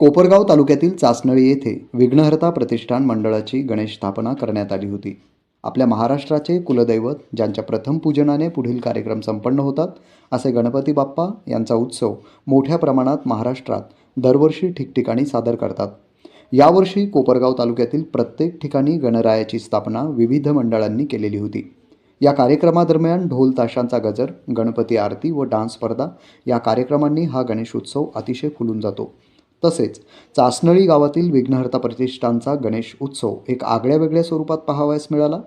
कोपरगाव तालुक्यातील चासनळी येथे विघ्नहर्ता प्रतिष्ठान मंडळाची गणेश स्थापना करण्यात आली होती. आपल्या महाराष्ट्राचे कुलदैवत ज्यांच्या प्रथम पूजनाने पुढील कार्यक्रम संपन्न होतात असे गणपती बाप्पा यांचा उत्सव मोठ्या प्रमाणात महाराष्ट्रात दरवर्षी ठिकठिकाणी सादर करतात. यावर्षी कोपरगाव तालुक्यातील प्रत्येक ठिकाणी गणरायाची स्थापना विविध मंडळांनी केलेली होती. या कार्यक्रमादरम्यान ढोल ताशांचा गजर गणपती आरती व डान्स स्पर्धा या कार्यक्रमांनी हा गणेश उत्सव अतिशय फुलून जातो. तसेच चासनळी गावातील विघ्नहर्ता प्रतिष्ठानचा गणेश उत्सव एक आगळ्या वेगळ्या स्वरूपात पाहावयास मिळाला.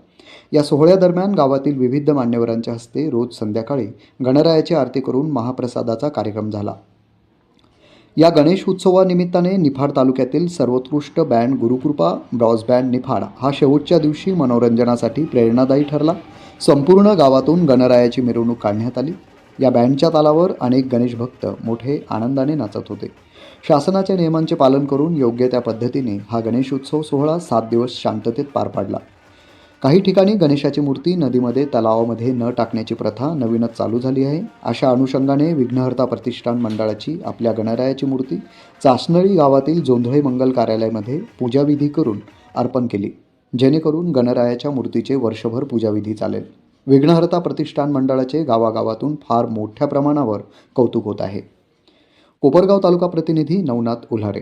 या सोहळ्यादरम्यान गावातील विविध मान्यवरांच्या हस्ते रोज संध्याकाळी गणरायाची आरती करून महाप्रसादाचा कार्यक्रम झाला. या गणेश उत्सवानिमित्ताने निफाड तालुक्यातील सर्वोत्कृष्ट band Gurukripa bros band Niphad हा शेवटच्या दिवशी मनोरंजनासाठी प्रेरणादायी ठरला. संपूर्ण गावातून गणरायाची मिरवणूक काढण्यात आली. या बँडच्या तालावर अनेक गणेश भक्त मोठे आनंदाने नाचत होते. शासनाच्या नियमांचे पालन करून योग्य त्या पद्धतीने हा गणेश उत्सव सोहळा सात दिवस शांततेत पार पाडला. काही ठिकाणी गणेशाची मूर्ती नदीमध्ये तलावामध्ये न टाकण्याची प्रथा नवीनच चालू झाली आहे. अशा अनुषंगाने विघ्नहर्ता प्रतिष्ठान मंडळाची आपल्या गणरायाची मूर्ती चासनळी गावातील जोंधळे मंगल कार्यालयामध्ये पूजाविधी करून अर्पण केली. जेणेकरून गणरायाच्या मूर्तीचे वर्षभर पूजाविधी चालेल. विघ्नहर्ता प्रतिष्ठान मंडळाचे गावागावातून फार मोठ्या प्रमाणावर कौतुक होत आहे. कोपरगाव तालुका प्रतिनिधी नवनाथ उल्हारे